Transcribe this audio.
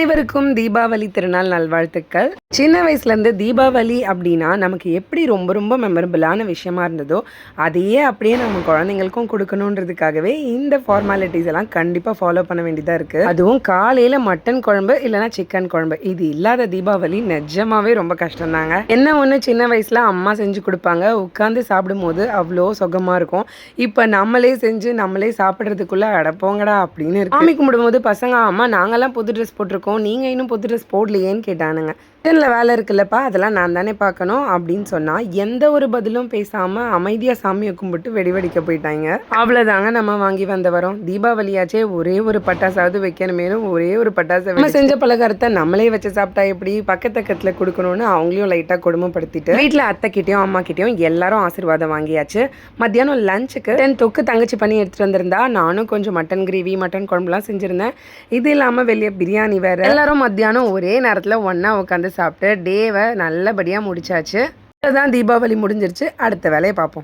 அனைவருக்கும் தீபாவளி திருநாள் நல்வாழ்த்துக்கள். சின்ன வயசுலேருந்து தீபாவளி அப்படின்னா நமக்கு எப்படி ரொம்ப ரொம்ப மெமரபிளான விஷயமா இருந்ததோ அதையே அப்படியே நம்ம குழந்தைங்களுக்கும் கொடுக்கணுன்றதுக்காகவே இந்த ஃபார்மாலிட்டிஸ் எல்லாம் கண்டிப்பாக ஃபாலோ பண்ண வேண்டியதாக இருக்குது அதுவும் காலையில் மட்டன் குழம்பு இல்லைனா சிக்கன் குழம்பு. இது இல்லாத தீபாவளி நிஜமாவே ரொம்ப கஷ்டம்தாங்க. என்ன ஒன்று சின்ன வயசில் அம்மா செஞ்சு கொடுப்பாங்க. உட்காந்து சாப்பிடும்போது அவ்வளோ சுகமாக இருக்கும். இப்போ நம்மளே செஞ்சு நம்மளே சாப்பிட்றதுக்குள்ளே அடப்போங்கடா அப்படின்னு இருக்கு. சாமி கும்பிடும்போது பசங்க அம்மா நாங்கள்லாம் புது ட்ரெஸ் போட்டிருக்கோம். நீங்கள் இன்னும் புது ட்ரெஸ் போடலையேன்னு கேட்டானுங்க. கிச்சனில் வேலை இருக்குல்லப்பா அதெல்லாம் நான் தானே பார்க்கணும் அப்படின்னு சொன்னால் எந்த ஒரு பதிலும் பேசாமல் அமைதியாக சாமியை கும்பிட்டு வெடி வெடிக்க போயிட்டாங்க. அவ்வளோதாங்க நம்ம வாங்கி வந்த வரோம். தீபாவளியாச்சே ஒரே ஒரு பட்டாசாவது வைக்கணுமேனு ஒரே ஒரு பட்டாசை நம்ம செஞ்ச பலகாரத்தை நம்மளே வச்சு சாப்பிட்டா எப்படி? பக்கத்தக்கத்தில் கொடுக்கணும்னு அவங்களையும் லைட்டாக கொடுமைப்படுத்திட்டு வீட்டில் அத்தை கிட்டேயும் அம்மா கிட்டேயும் எல்லாரும் ஆசீர்வாதம் வாங்கியாச்சு. மத்தியானம் லஞ்சுக்கு டென் தொக்கு தங்கச்சி பண்ணி எடுத்துகிட்டு வந்திருந்தா நானும் கொஞ்சம் மட்டன் கிரேவி மட்டன் குழம்புலாம் செஞ்சுருந்தேன். இது இல்லாமல் வெளியே பிரியாணி வேறு எல்லாரும் மத்தியானம் ஒரே நேரத்தில் ஒன்றா உட்காந்து சாப்பிட்டு டேவை நல்லபடியாக முடிச்சாச்சு. அதுதான் தீபாவளி முடிஞ்சிருச்சு. அடுத்த வேலையை பார்ப்போம்.